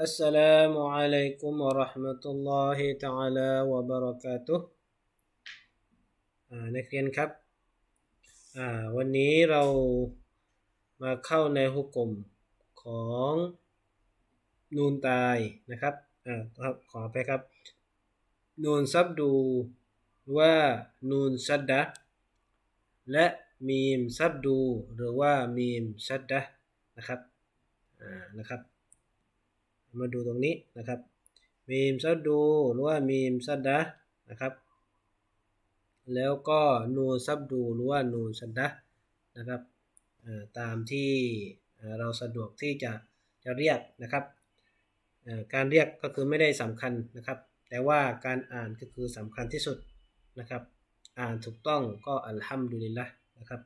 السلام عليكم ورحمة الله تعالى وبركاته อ่านักเรียนครับอ่าวันนี้เรามาเข้าในหุกกลมของนูนตายนะครับอ่าครับขอไปครับ นูนซับดูหรือว่านูนซัดดะและมีมซับดูหรือว่ามีมซัดดะนะครับอ่านะครับ มาดูตรงนี้นะครับมีมซัดดูหรือว่ามีมซัดดะนะครับ แล้วก็นูซับดูหรือว่านูซัดดะนะครับตามที่เราสะดวกที่จะจะเรียกนะครับการเรียกก็คือไม่ได้สำคัญนะครับ แต่ว่าการอ่านก็คือสำคัญที่สุดนะครับ อ่านถูกต้องก็อัลฮัมดุลิลละนะครับ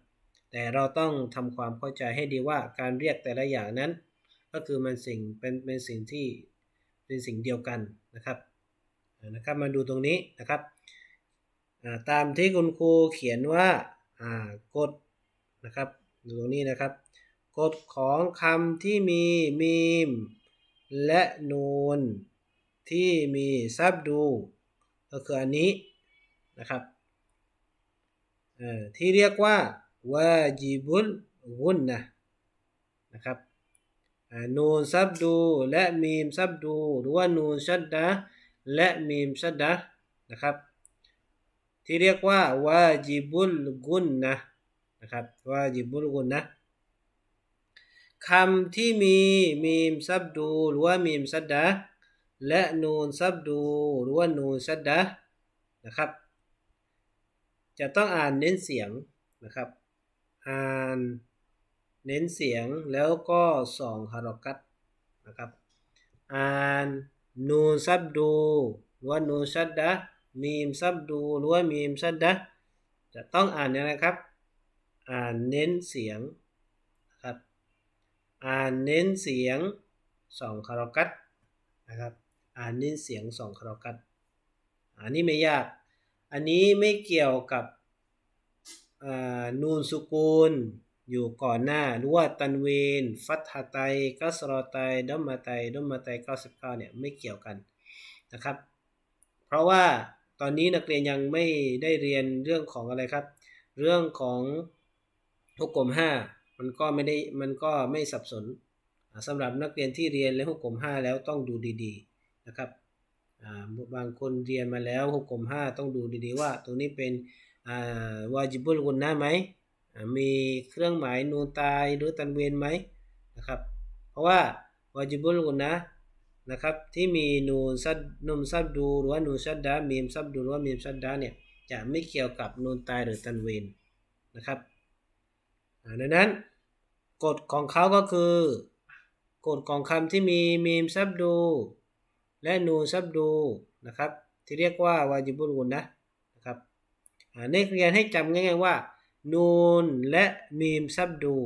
แต่เราต้องทำความเข้าใจให้ดีว่าการเรียกแต่ละอย่างนั้น ก็คือมันสิ่งเป็นเป็นสิ่งที่เป็นสิ่งเดียวกันนะครับนะครับมาดูตรงนี้นะครับตามที่คุณครูเขียนว่ากฎนะครับดูตรงนี้นะครับกฎของคำที่มีมีม และนูนที่มีซับดู ก็คืออันนี้นะครับที่เรียกว่าวาจิบุลกุนนะนะครับ นูนซับดูและมีมซับดู หรือว่านูนชัดดะและมีมชัดดะนะครับ ที่เรียกว่าวาจิบุลกุนนะนะครับวาจิบุลกุนนะคำที่มีมีมซับดูหรือว่ามีมซัดดะและนูนซับดูหรือว่านูนซัดดะนะครับ จะต้องอ่านเน้นเสียงนะครับ อ่าน เน้นเสียงแล้วก็สองฮารอกัตนะครับอ่านนูนซับดูหรือว่านูนซัดดะมีมซับดูหรือว่ามีมซัดดะจะต้องอ่านเนี่ยนะครับ อ่านเน้นเสียงนะครับอ่านเน้นเสียงสองคารอกัตนะครับอ่านเน้นเสียงสองคารอกัตอันนี้ไม่ยาก อันนี้ไม่เกี่ยวกับนูนสุกูล อยู่ก่อนหน้า หรือว่าตันเวนฟัตฮาไตกัสรอไตดัมมาไตดัมมาไต99เนี่ยไม่เกี่ยวกันนะครับ เพราะว่าตอนนี้นักเรียนยังไม่ได้เรียนเรื่องของอะไรครับ เรื่องของฮุกกลม5มันก็ไม่ได้มันก็ไม่สับสนสำหรับนักเรียนที่เรียนและฮุกกลม5แล้วต้องดูดีๆนะครับบางคนเรียนมาแล้วฮุกกลม5ต้องดูดีๆว่า ตรงนี้เป็นวาจิบุลกุนนะไหม มีเครื่องหมายนูนตายหรือตันเวนไหมนะครับ เพราะว่าวาจิบุลกุนนะนะครับที่มีนูนซัดนุมซับดูหรือว่านูนซัดดามีมซับดูหรือว่ามีมซัดดาเนี่ยจะไม่เกี่ยวกับนูนตายหรือตันเวนนะครับดังนั้นกฎของเขาก็คือกฎของคำที่มีมีมซับดู และนูนซับดูนะครับที่เรียกว่าวาจิบุลกุนนะนะครับนักเรียนให้จำง่ายๆว่า นูนและมีมซับดู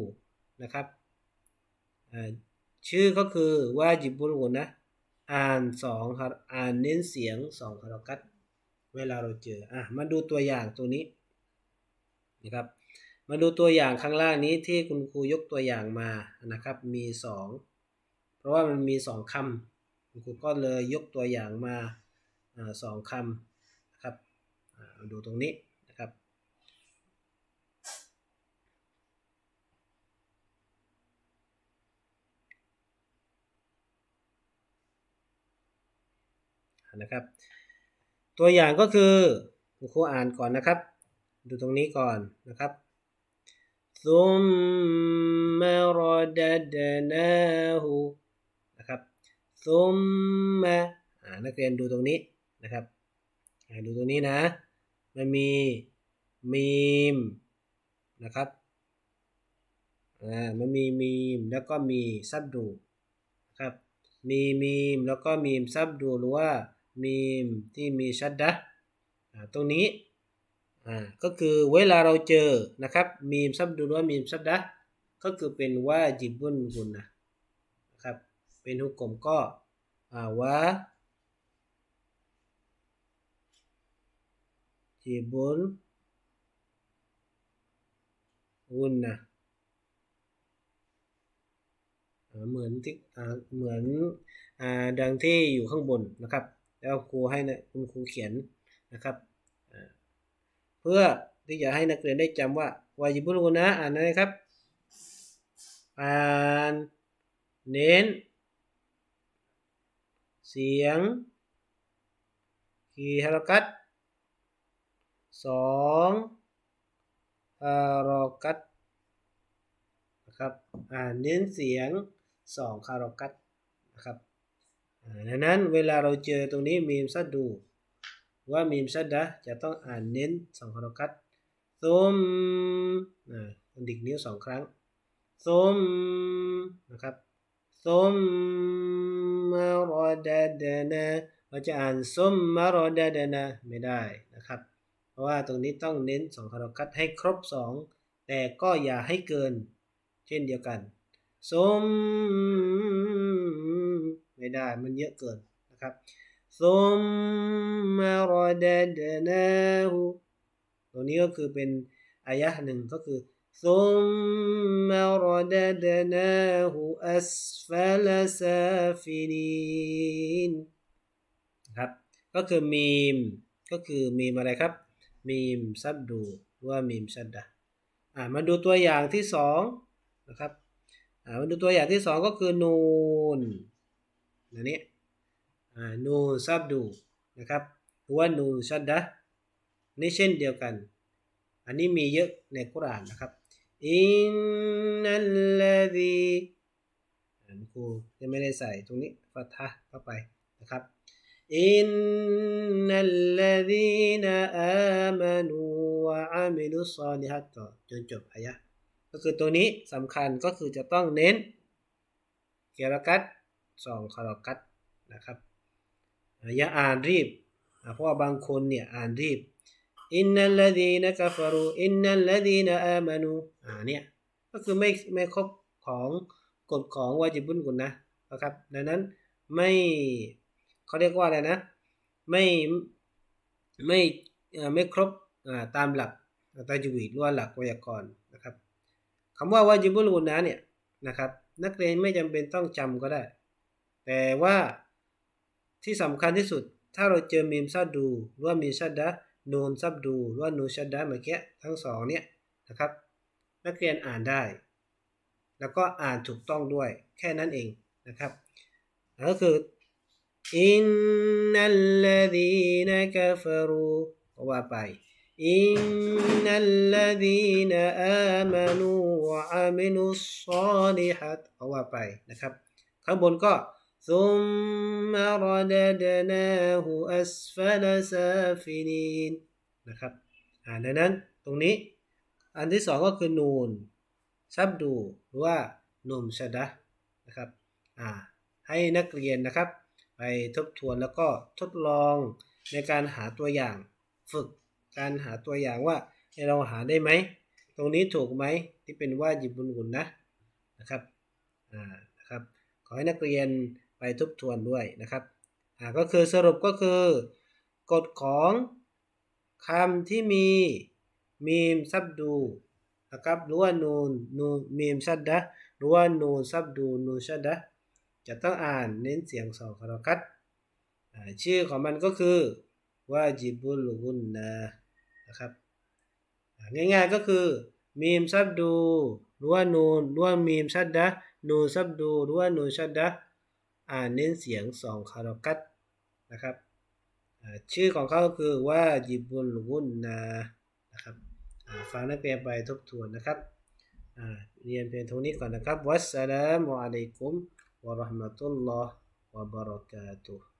นะครับชื่อก็คือวาจิบุลกุนนะ อ่านสองครับอ่านเน้นเสียงสองคารากัตเวลาเราเจออะมาดูตัวอย่างตัวนี้นะครับมาดูตัวอย่างข้างล่างนี้ที่คุณครูยกตัวอย่างมานะครับ มีสองเพราะว่ามันมีสองคำคุณครูก็เลยยกตัวอย่างมาสองคำนะครับดูตรงนี้ นะครับ นะครับ ตัวอย่างก็คือคุณครูอ่านก่อนนะครับ ดูตรงนี้ก่อนนะครับ ثم رددناه นะครับ ثم อ่านักเรียนดูตรงนี้นะครับดูตรงนี้นะ มันมีมีมนะครับอ่ามันมีมีมแล้วก็มีซับดูครับ มีมีมแล้วก็มีมซับดูหรือว่า มีมที่มีชัดดะตรงนี้ก็คือเวลาเราเจอนะครับมีมซับดูว่ามีมซับดะก็คือเป็นว่าจิบุนกุนนะครับเป็นหุกกลมก็ว่าจิบุนกุนนะเหมือนที่เหมือนอดังที่อยู่ข้างบนนะครับ แล้วครูให้นะคุณครูเขียนนะครับ เพื่อที่จะให้นักเรียนได้จำว่าวาจิบุลกุนะอ่านนะครับ อ่านเน้น เสียงกี่ฮารกัตสองฮารกัตนะครับ อ่านเน้นเสียงสองฮารกัตนะครับ ดังนั้นเวลาเราเจอตรงนี้มีมซัดดู ว่ามีมซัดดะจะต้องอ่านเน้นสองฮารักัตซุมดิกนิ้วสองครั้งซุมนะครับซุมมารอดาดนะเราจะอ่านซุมมารอดาดนะไม่ได้นะครับ เพราะว่าตรงนี้ต้องเน้นสองฮารักัตให้ครบสองแต่ก็อย่าให้เกิน เช่นเดียวกันซุม ไม่ได้มันเยอะเกินนะครับซุมมารดเดนาหูตัวนี้ก็คือเป็นอายะหนึ่งก็คือซุมมารดเดนาหูอัสฟัลซาฟินีนครับก็คือมีมก็คือมีมอะไรครับ มีมซับดูว่ามีมชัดดะอ่ามาดูตัวอย่างที่สองนะครับอ่ามาดูตัวอย่างที่สองก็คือนูน นนี้อ่านูซับดูนะครับหรือว่านูชัดดะนี่เช่นเดียวกัน อันนี้มีเยอะในกุรานนะครับอินนัลลดีอันครูยังไม่ได้ใส่ตรงนี้ฟัทะเข้าไปนะครับอินนัลลดีนอามานูวะอามิลุซอลิฮัตต่อจนจบอายะก็คือตัวนี้สำคัญก็คือจะต้องเน้นเกียรกัต สองคารกัตนะครับอย่าอ่านรีบ เพราะว่าบางคนเนี่ยอ่านรีบอินนัลลดีนะกัฟรูอินนัลลดีนะอามานูอ่าเนี่ยก็คือไม่ไม่ครบของกฎของวาจิบุนกุนนะนะครับ ดังนั้นไม่เขาเรียกว่าอะไรนะ ไม่ไม่ไม่ครบตามหลักตาจวีดหรือว่าหลักไวยากรณ์นะครับคำว่าวาจิบุลกุนนะเนี่ยนะครับ นักเรียนไม่จำเป็นต้องจำก็ได้ แต่ว่าที่สำคัญที่สุด ถ้าเราเจอมีมซาดูหรือว่ามีชัดดะนูนซับดูหรือว่านูชัดดะเมื่อกี้ทั้งสองเนี่ยนะครับ นักเรียนอ่านได้ แล้วก็อ่านถูกต้องด้วยแค่นั้นเองนะครับก็คืออินนัลลดีนกฟรูก็ว่าไปอินนัลลดีนอามานูวะอามินุสซาลิฮัตก็ว่าไปนะครับ ข้างบนก็ ثم رددناه أسفل سافلين นะครับอ่าดังนั้นตรงนี้อันที่สองก็คือนูนซับดูหรือว่านุมชดะนะครับอ่าให้นักเรียนนะครับ ไปทบทวนแล้วก็ทดลองในการหาตัวอย่างฝึกการหาตัวอย่างว่าให้เราหาได้ไหม ตรงนี้ถูกไหมที่เป็นว่าจิบุญกุนนะนะครับอ่านะครับขอให้นักเรียน ไปทบทวนด้วยนะครับอ่าก็คือสรุปก็คือกฎของคำที่มีมีมซับดูนะครับหรือว่านูนนูมีมชัดดะหรือว่านูนซับดูนูชัดดะจะต้องอ่านเน้นเสียงสองคาราคัตชื่อของมันก็คือว่าจิบุลกุนนะนะครับง่ายๆก็คือมีมซับดูหรือว่านูนหรือว่ามีมชัดดะนูซับดูหรือว่านูชัดดะ อ่านเน้นเสียงสองคารากัตนะครับชื่อของเขาคือว่ายิบุลวุนนานะครับฟังนักเรียนไปทบทวนนะครับเรียนเพียงเท่านี้ก่อนนะครับวัสสลามุอะลัยกุมวะราะห์มะตุลลอฮ์วะบะเราะกาตุฮ์